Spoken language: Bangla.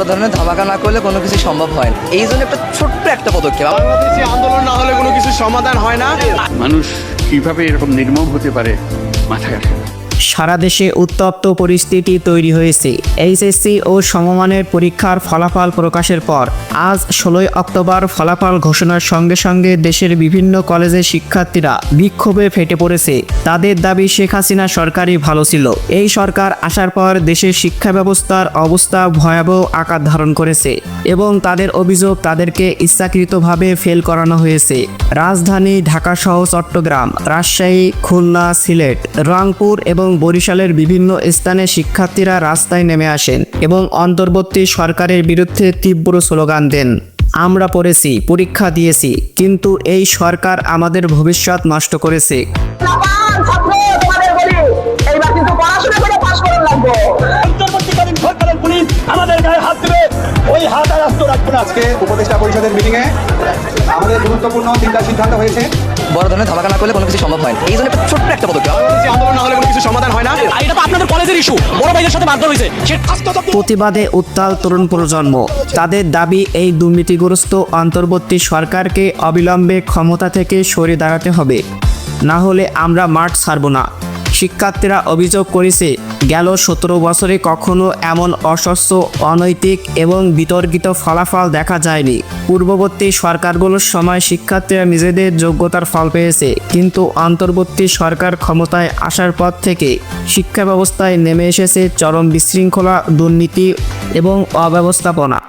বড় ধরনের ধামাকা না করলে কোনো কিছু সম্ভব হয় না। এই জন্য একটা ছোট্ট একটা পদক্ষেপ। বাংলাদেশে আন্দোলন না হলে কোনো কিছু সমাধান হয় না। মানুষ কীভাবে এরকম নির্মম হতে পারে মাথায় আসে না। সারা দেশে উত্তপ্ত পরিস্থিতি তৈরি হয়েছে। এইচএসসি ও সমমানের পরীক্ষার ফলাফল প্রকাশের পর আজ ষোলোই অক্টোবর ফলাফল ঘোষণার সঙ্গে সঙ্গে দেশের বিভিন্ন কলেজের শিক্ষার্থীরা বিক্ষোভে ফেটে পড়েছে। তাদের দাবি শেখ হাসিনা সরকারই ভালো ছিল। এই সরকার আসার পর দেশের শিক্ষা ব্যবস্থার অবস্থা ভয়াবহ আকার ধারণ করেছে এবং তাদের অভিযোগ তাদেরকে ইচ্ছাকৃতভাবে ফেল করানো হয়েছে। রাজধানী ঢাকা সহ চট্টগ্রাম, রাজশাহী, খুলনা, সিলেট, রংপুর এবং বরিশালের বিভিন্ন স্থানে শিক্ষার্থীরা রাস্তায় নেমে আসেন এবং অন্তর্বর্তী সরকারের বিরুদ্ধে তীব্র স্লোগান দেন। আমরা পড়েছি পরীক্ষা দিয়েছি কিন্তু এই সরকার আমাদের ভবিষ্যৎ নষ্ট করেছে। জাপান ছাত্র তোমাদের বলি এইবার কিন্তু পড়াশোনা করে পাশ করার লাগবো অন্তর্বর্তীকালীন সরকারের পুলিশ আমাদের গায়ে হাত দেবে ওই হাত আর আস্ত রাখব আজকে। উপদেষ্টা পরিষদের মিটিংয়ে আমাদের গুরুত্বপূর্ণ তিনটা সিদ্ধান্ত হয়েছে। বড় ধরনের ধামাকা না করলে কোনো কিছু সম্ভব হয় এই জন্য একটা ছোট্ট একটা পদক্ষেপ। আন্দোলন না হলে সমাধান হয় না। আর এটা তো আপনাদের কলেজের ইস্যু বড় ভাইদের সাথে হয়েছে। প্রতিবাদে উত্তাল তরুণ প্রজন্ম। তাদের দাবি, এই দুর্নীতিগ্রস্ত অন্তর্বর্তী সরকারকে অবিলম্বে ক্ষমতা থেকে সরে দাঁড়াতে হবে। না হলে আমরা মাঠ ছাড়ব না। শিক্ষার্থীরা অভিযোগ করেছে গেল সতেরো বছরে কখনো এমন অস্বচ্ছ অনৈতিক এবং বিতর্কিত ফলাফল দেখা যায়নি। পূর্ববর্তী সরকারগুলোর সময় শিক্ষার্থীরা নিজেদের যোগ্যতার ফল পেয়েছে, কিন্তু অন্তর্বর্তী সরকার ক্ষমতায় আসার পর থেকে শিক্ষা ব্যবস্থায় নেমে এসেছে চরম বিশৃঙ্খলা, দুর্নীতি এবং অব্যবস্থাপনা।